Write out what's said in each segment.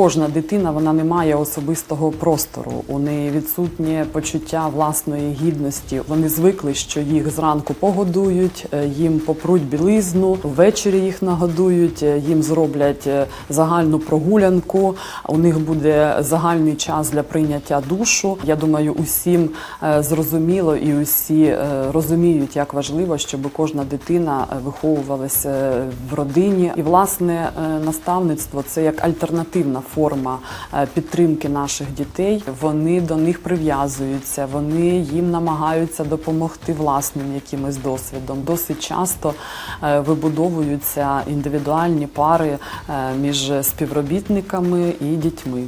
кожна дитина вона не має особистого простору. У неї відсутнє почуття власної гідності. Вони звикли, що їх зранку погодують, е, їм попруть білизну, ввечері їх нагодують, е, їм зроблять е, загальну прогулянку. У них буде загальний час для прийняття душу. Я думаю, усім зрозуміло і усі розуміють, як важливо, щоб кожна дитина виховувалася в родині. І власне наставництво це як альтернативна форма е, підтримки наших дітей. Вони до них прив'язуються, вони їм намагаються допомогти власним якимось досвідом. Досить часто е, вибудовуються індивідуальні пари е, між співробітниками і дітьми.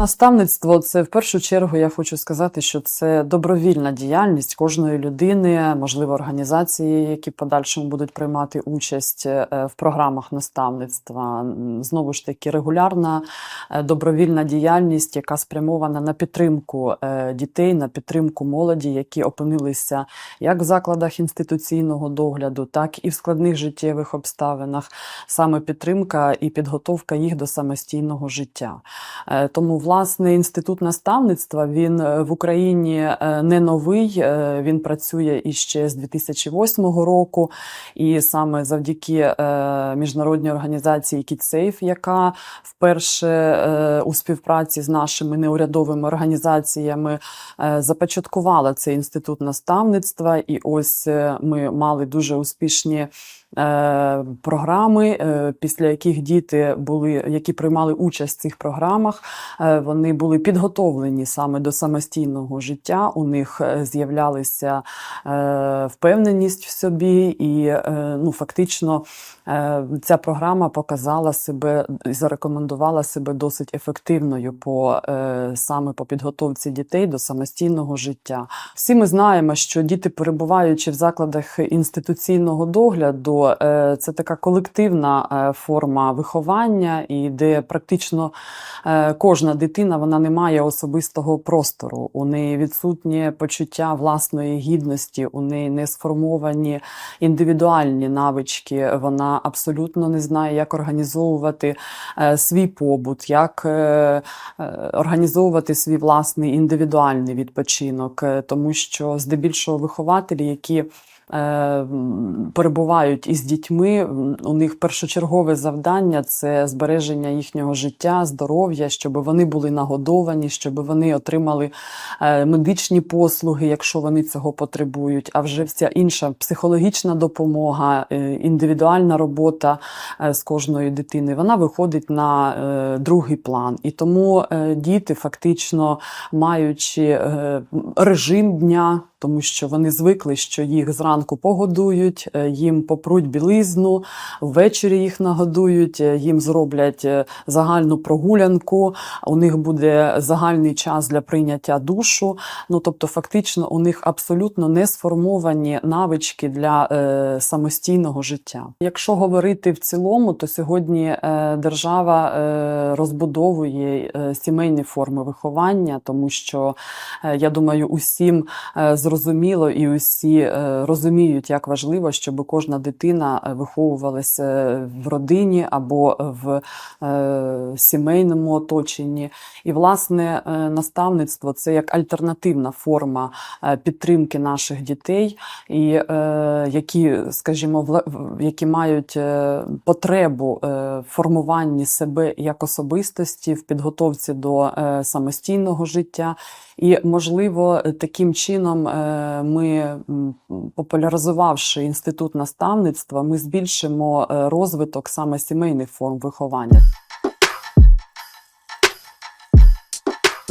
Наставництво це в першу чергу я хочу сказати, що це добровільна діяльність кожної людини, можливо, організації, які подальшому будуть приймати участь е, в програмах наставництва. Знову ж таки, регулярна е, добровільна діяльність, яка спрямована на підтримку е, дітей, на підтримку молоді, які опинилися як в закладах інституційного догляду, так і в складних життєвих обставинах. Саме підтримка і підготовка їх до самостійного життя. Тому, власне, інститут наставництва він е, в Україні е, не новий. е, Він працює іще з 2008 року, і саме завдяки міжнародній організації KidSafe, яка вперше у співпраці з нашими неурядовими організаціями започаткувала цей інститут наставництва. І ось ми мали дуже успішні. Програми, після яких діти були, які приймали участь в цих програмах, вони були підготовлені саме до самостійного життя. У них е, з'являлися е, впевненість в собі, і е, ну, фактично ця програма показала себе і зарекомендувала себе досить ефективною по саме по підготовці дітей до самостійного життя. Всі ми знаємо, що діти, перебуваючи в закладах інституційного догляду, це така колективна форма виховання, і де практично кожна дитина вона не має особистого простору. У неї відсутнє почуття власної гідності, у неї не сформовані індивідуальні навички. Вона абсолютно не знає, як організовувати е, свій побут, як е, е, організовувати свій власний індивідуальний відпочинок, тому що здебільшого вихователі, які перебувають із дітьми, у них першочергове завдання це збереження їхнього життя, здоров'я, щоб вони були нагодовані, щоб вони отримали е, медичні послуги, якщо вони цього потребують. А вже вся інша психологічна допомога, е, індивідуальна робота е, з кожної дитини, вона виходить на другий план. І тому діти, фактично маючи режим дня, тому що вони звикли, що їх зранку погодують, е, їм попруть білизну, ввечері їх нагодують, е, їм зроблять е, загальну прогулянку. У них буде загальний час для прийняття душу. Ну тобто, фактично, у них абсолютно не сформовані навички для е, самостійного життя. Якщо говорити в цілому, то сьогодні е, держава е, розбудовує сімейні форми виховання, тому що е, я думаю, усім е, зрозуміло і усі е, розуміють, як важливо, щоб кожна дитина е, виховувалася в родині або в е, сімейному оточенні. І, власне, е, наставництво це як альтернативна форма е, підтримки наших дітей, і е, які, скажімо, які мають е, потребу е, формуванні себе як особистості, в підготовці до е, самостійного життя. І, можливо, таким чином е, ми, популяризувавши інститут наставництва, ми збільшимо е, розвиток саме сімейних форм виховання.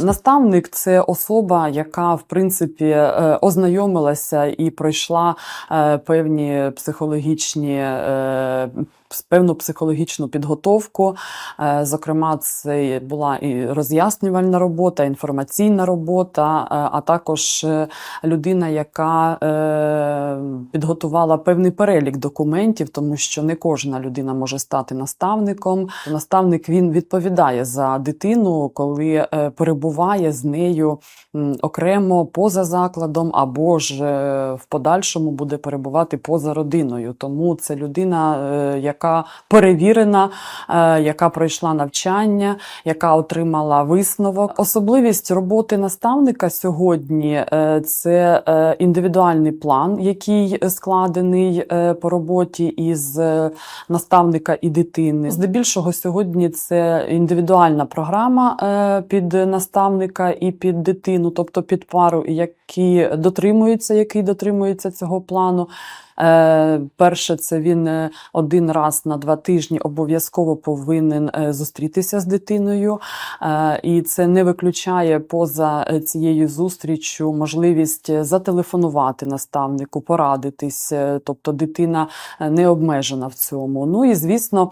Наставник це особа, яка в принципі е, ознайомилася і пройшла е, певні психологічні е, певну психологічну підготовку. Зокрема, це була і роз'яснювальна робота, інформаційна робота, а також людина, яка підготувала певний перелік документів, тому що не кожна людина може стати наставником. Наставник він відповідає за дитину, коли е, перебуває з нею окремо поза закладом, або ж е, в подальшому буде перебувати поза родиною. Тому це людина, е, яка перевірена, яка пройшла навчання, яка отримала висновок. Особливість роботи наставника сьогодні це індивідуальний план, який складений е, по роботі із е, наставника і дитини. Здебільшого сьогодні це індивідуальна програма е, під наставника і під дитину, тобто під пару, які дотримуються, який дотримується цього плану. Е, Перше, це він е, один раз на два тижні обов'язково повинен е, зустрітися з дитиною, і це не виключає поза цією зустріччю можливість зателефонувати наставнику, порадитись. Тобто дитина не обмежена в цьому. Ну і звісно,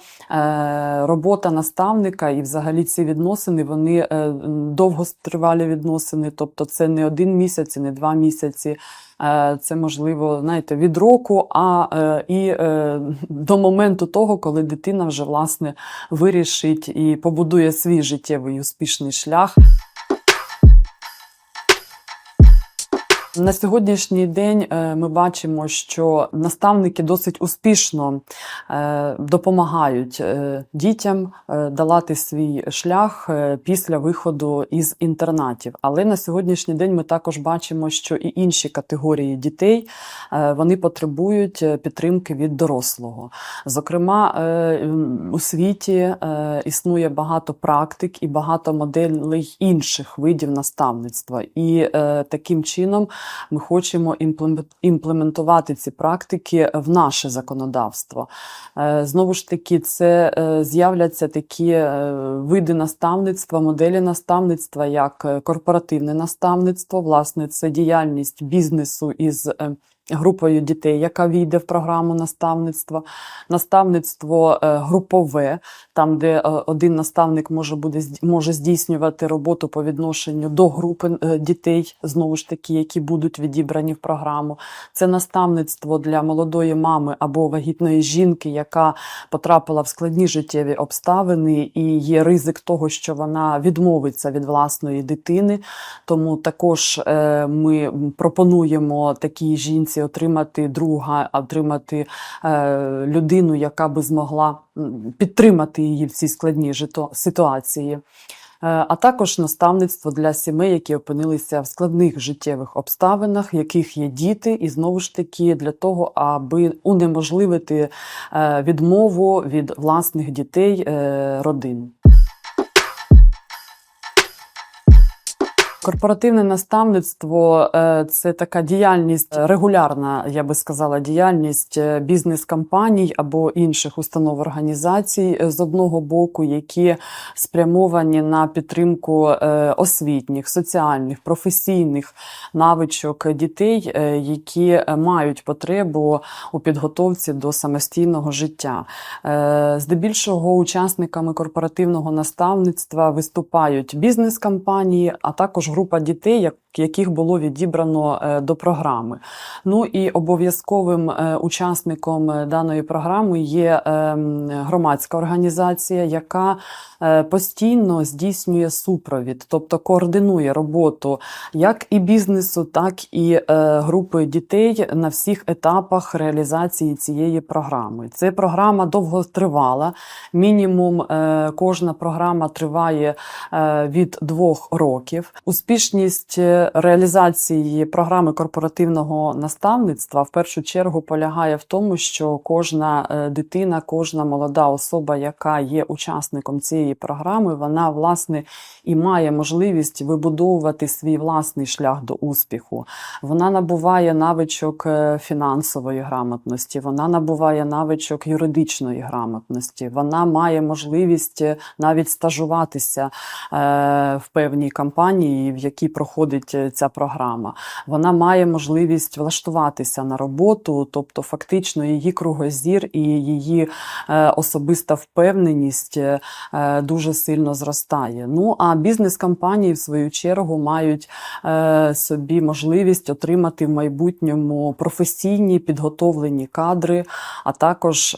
робота наставника і взагалі ці відносини вони м, довготривалі відносини, тобто це не один місяць, і не два місяці. Е, Це можливо, знаєте, від року, а е, і е, до моменту того, коли дитина вже власне вирішить і побудує свій життєвий успішний шлях. На сьогоднішній день е, ми бачимо, що наставники досить успішно е, допомагають е, дітям долати свій шлях після виходу із інтернатів. Але на сьогоднішній день ми також бачимо, що і інші категорії дітей вони потребують підтримки від дорослого. Зокрема, у світі існує багато практик і багато моделей інших видів наставництва. І таким чином ми хочемо імплементувати ці практики в наше законодавство. Е, Знову ж таки, це е, з'являться такі е, види наставництва, моделі наставництва, як корпоративне наставництво, власне, це діяльність бізнесу із групою дітей, яка війде в програму наставництва, наставництво е, групове, там, де е, один наставник може буде може здійснювати роботу по відношенню до групи е, дітей, знову ж таки, які будуть відібрані в програму. Це наставництво для молодої мами або вагітної жінки, яка потрапила в складні життєві обставини, і є ризик того, що вона відмовиться від власної дитини. Тому також ми пропонуємо такій жінці отримати друга, отримати е, людину, яка би змогла підтримати її в цій складній жито- ситуації. Е, А також наставництво для сімей, які опинилися в складних життєвих обставинах, в яких є діти, і знову ж таки для того, аби унеможливити е, відмову від власних дітей е, родин. Корпоративне наставництво е, це така діяльність е, регулярна, я би сказала, діяльність е, бізнес-компаній або інших установ організацій з одного боку, які спрямовані на підтримку освітніх, соціальних, професійних навичок дітей, які мають потребу у підготовці до самостійного життя. Здебільшого учасниками корпоративного наставництва виступають бізнес-компанії, а також група дітей, як- яких було відібрано е, до програми. Ну і обов'язковим е, учасником е, даної програми є ем, громадська організація, яка постійно здійснює супровід, тобто координує роботу як і бізнесу, так і групи дітей на всіх етапах реалізації цієї програми. Це програма довготривала. Мінімум е, кожна програма триває від двох років. Успішність реалізації програми корпоративного наставництва в першу чергу полягає в тому, що кожна е, дитина, кожна молода особа, яка є учасником цієї програми, вона власне і має можливість вибудовувати свій власний шлях до успіху. Вона набуває навичок е, фінансової грамотності, вона набуває навичок юридичної грамотності, вона має можливість е, навіть стажуватися в певній компанії, в якій проходить проходить е, ця програма, вона має можливість влаштуватися на роботу, тобто фактично її кругозір і її е, особиста впевненість е, дуже сильно зростає. Ну а бізнес-компанії, в свою чергу, мають собі можливість отримати в майбутньому професійні підготовлені кадри, а також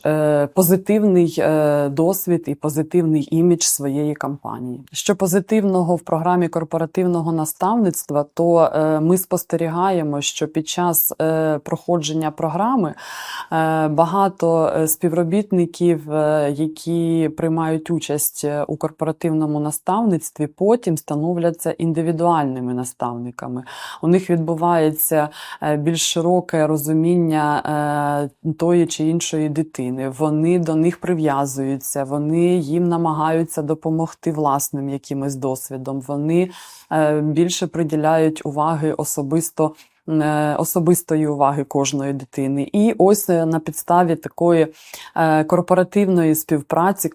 позитивний досвід і позитивний імідж своєї компанії. Що позитивного в програмі корпоративного наставництва, то е, ми спостерігаємо, що під час е, проходження програми е, багато співробітників, які приймають участь у корпоративному наставництві, потім становляться індивідуальними наставниками. У них відбувається більш широке розуміння тої чи іншої дитини. Вони до них прив'язуються, вони їм намагаються допомогти власним якимось досвідом. Вони більше приділяють уваги особисто. е, Особистої уваги кожної дитини, і ось е, на підставі такої е, корпоративної співпраці,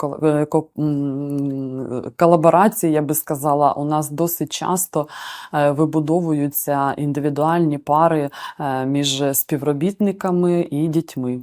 колаборації, я би сказала, у нас досить часто вибудовуються індивідуальні пари між співробітниками і дітьми.